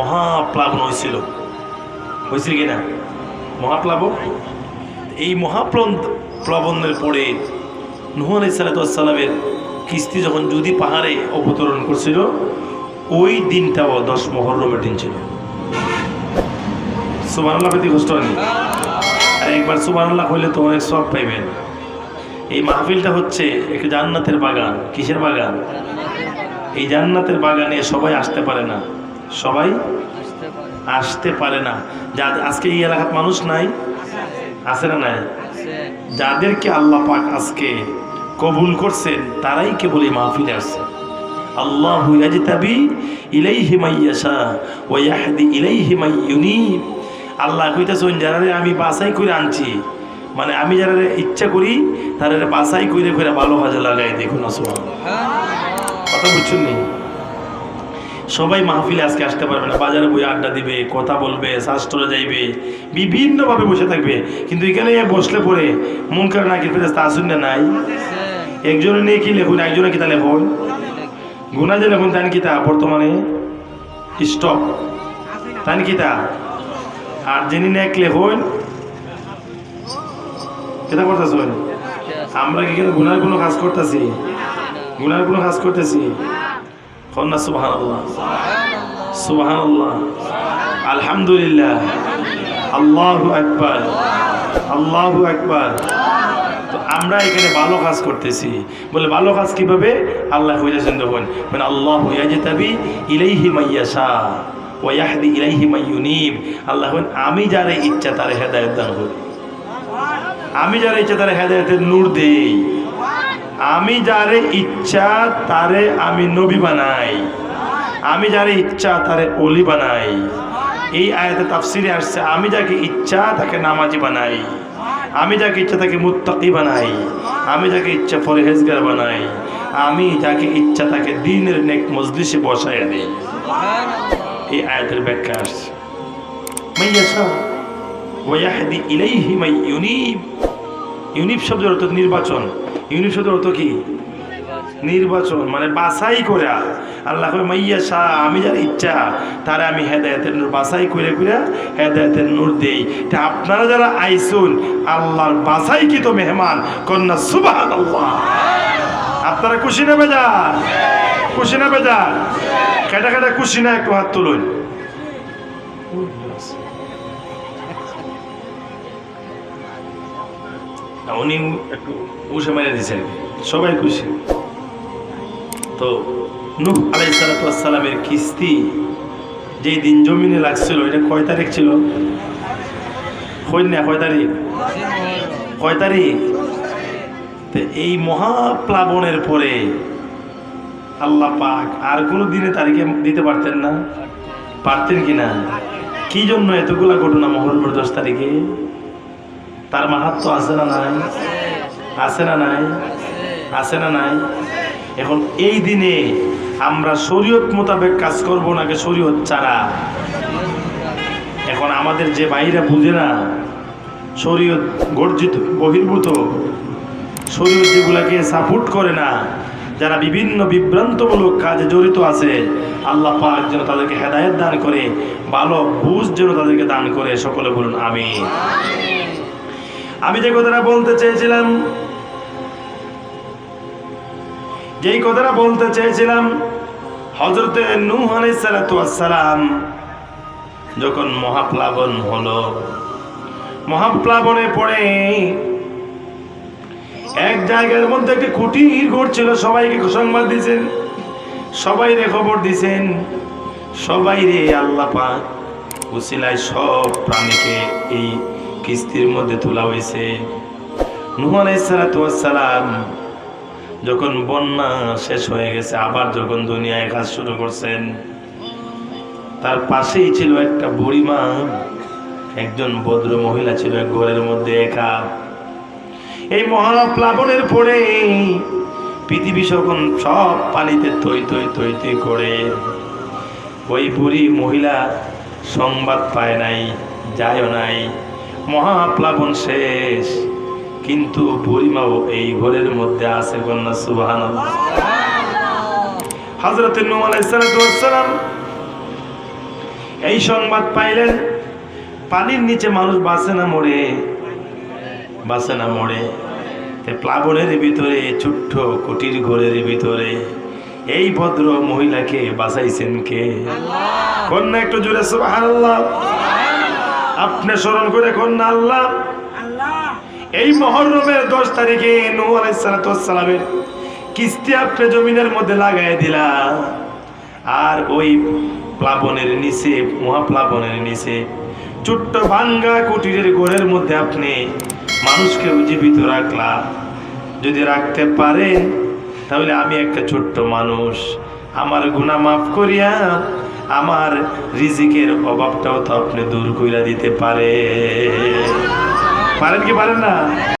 মহাপ্লাবন হয়েছিল। হয়েছিল মহাপ্লাবন? এই মহাপ্লন প্লাবনের পরে নূহ আলী কিস্তি যখন যদি পাহাড়ে অবতরণ করছিল, ওই দিনটাও দশ মহরমের দিন ছিল আর একবার সুবানুল্লাহ হইলে তো অনেক সব পাইবেন। এই মাহফিলটা হচ্ছে একটু জান্নাতের বাগান। কিসের বাগান? এই জান্নাতের বাগানে সবাই আসতে পারে না। সবাই আসতে পারে না। যা আজকে এই এলাকার মানুষ নাই? আছে না নাই? যাদেরকে আল্লাহ পাক আজকে কবুল করছেন, তারাই কেবল এই মাহফিলে আসছে। আল্লাহ ইয়াজতাবি ইলাইহি মাইয়াশা ওয়া ইয়াহদি ইলাইহি মাইয়ুনিব আল্লাহ কইতাছেন যারা আমি বাছাই করে আনছি মানে আমি যারা ইচ্ছা করি তারা বাছাই করে করে ভালো কাজে লাগাই দেখুন সুবহানাল্লাহ। কথা বুঝছেন নি? সবাই মাহফিলে আজকে আসতে পারবে না। বাজারে বই আড্ডা দিবে, কথা বলবে শাস্ত্রে যাইবে, বিভিন্নভাবে বসে থাকবে। কিন্তু এখানে বসলে পরে মন করে না কি ফেরেস্তা আসুন না নাই? একজনে নিয়ে কি লেখুন, একজনে কিতা লেখুন? গুনা যে লেখুন তান কিতা বর্তমানে? স্টপ। তান কিতা? আর যিনি নেক লেখুন কেটা করতেছেন? আমরা কি গুনার কোনো কাজ করতেছি? গুনার কোনো কাজ করতেছি। কন্যা সুবাহান আল্লাহ সুবাহান আল্লাহ আলহামদুলিল্লাহ। আল্লাহ একবার আল্লাহ একবার তো আমরা এখানে ভালো কাজ করতেছি। বলে ভালো কাজ কীভাবে? আল্লাহ হইতেছেন দেখুন। মানে আল্লাহ ইয়াজতাবি ইলাইহি মাইয়াশা ওয়া ইয়াহদি ইলাইহি মাইয়ুনিব আল্লাহ আমি যারে ইচ্ছা তারে হেদায়েত দান করি। আমি যারা ইচ্ছা তারে হেদায়েতের নূর দেই। আমি যারে ইচ্ছা, তারে আমি নবী বানাই। আমি যারে ইচ্ছা, তারে অলি বানাই। এই আয়াতে তাফসিরে আসছে, আমি যাকে ইচ্ছা, তাকে নামাজি বানাই। আমি যাকে ইচ্ছা, তাকে মুত্তাকি বানাই। আমি যাকে ইচ্ছা ফরহেজগার বানাই। আমি যাকে ইচ্ছা, তাকে দিনের নেক মজলিসে বসাইয়া দিই। এই আয়াতের ব্যাখ্যা আসছে। মাইয়াশা, ওয়াহদি ইলাইহি মাই ইউনিব ইউনিব শব্দের অর্থ নির্বাচন। ইউনিব শব্দের অর্থ কি? নির্বাচন মানে বাছাই করে। আল্লাহ মাইয়া শাহ, আমি যার ইচ্ছা, তারা আমি হেদায়তের নূর, বাছাই করে করে হেদায়তের নূর দেই। তা আপনারা যারা আইসুন, আল্লাহর বাছাই কি তো মেহমান, কন্যা সুবাহ আপনারা খুশি না বেজান খুশি না বেজান কেটা কেটা খুশি না একটু হাত তুলুন। না, উনি একটু উষে মেরে দিয়েছেন সবাই খুশি। তো নূহ আলাই সালাতামের কিস্তি যেই দিন জমিনে লাগছিল এটা কয় তারিখ ছিল? কই না কয় তারিখ? কয় তারিখ? তো এই মহাপ্লাবনের পরে আল্লাহ পাক আর কোনো দিনে তারিখে দিতে পারতেন না? পারতেন কি না? কি জন্য এতগুলা ঘটনা মহরমের দশ তারিখে? তার মাহাত্ম আছে না নাই? আছে না নাই? আছে না নাই? এখন এই দিনে আমরা শরীয়ত মোতাবেক কাজ করব নাকি শরীয়ত ছাড়া? এখন আমাদের যে ভাইরা বুঝে না, শরীয়ত গর্জিত, বহির্ভূত, শরীয়ত যেগুলাকে সাপোর্ট করে না, যারা বিভিন্ন বিভ্রান্তমূলক কাজে জড়িত আছে, আল্লাহ পাক যেন তাদেরকে হেদায়েত দান করে, ভালো বুঝ যেন তাদেরকে দান করে, সকলে বলুন আমি আমি যে কথাটা বলতে চেয়েছিলাম, যেই কথাটা বলতে চেয়েছিলাম হজরতে নূহ যখন মহাপ্লাবন হলো, মহাপ্লাবনে পড়ে এক জায়গার মধ্যে একটি কুটির ঘটছিল সবাইকে সংবাদ দিয়েছেন, সবাই রে খবর দিছেন সবাই রে আল্লাহ পাক উসিলায় সব প্রাণীকে এই কিস্তির মধ্যে তোলা হয়েছে। নুহ আলাইসালাম যখন বন্যা শেষ হয়ে গেছে, আবার যখন দুনিয়ায় কাজ শুরু করছেন, তার পাশেই ছিল একটা বুড়িমা একজন ভদ্র মহিলা ছিল ঘরের মধ্যে একা। এই মহাপ্লাবনের পরে পৃথিবী যখন সব পানিতে থই থই থই থই করে, ওই বুড়ি মহিলা সংবাদ পায় নাই, যায়ও নাই। মহাপ্লাবন শেষ। কিন্তু বুড়িমাও এই ঘরের মধ্যে আছে কন্যা সুবাহান হজরত নূ আলাইসালাম এই সংবাদ পাইলেন পানির নিচে মানুষ বাঁচে না মরে। বাঁচে না মরে। প্লাবনের ভিতরে ছোট্ট কুটির ঘরের ভিতরে এই ভদ্র মহিলাকে বাঁচাইছেন কে? কন্যা একটু জোরে সুবহানাল্লাহ। আপনি স্মরণ করে কন্যা আল্লাহ? এই মহরমের দশ তারিখে নূ আলাইসালামের কিস্তি আপনি জমিনের মধ্যে লাগাই দিলা। আর ওই প্লাবনের নিচে মহাপ্লাবনের নিচে ছোট্ট ভাঙ্গা কুটিরের ঘরের মধ্যে আপনি মানুষকে জীবিত রাখলা। যদি রাখতে পারেন তাহলে আমি একটা ছোট্ট মানুষ আমার গুণা মাফ করিয়া আমার রিজিকের অভাবটাও তো আপনি দূর করিয়া দিতে পারে পারেন কি পারেন না?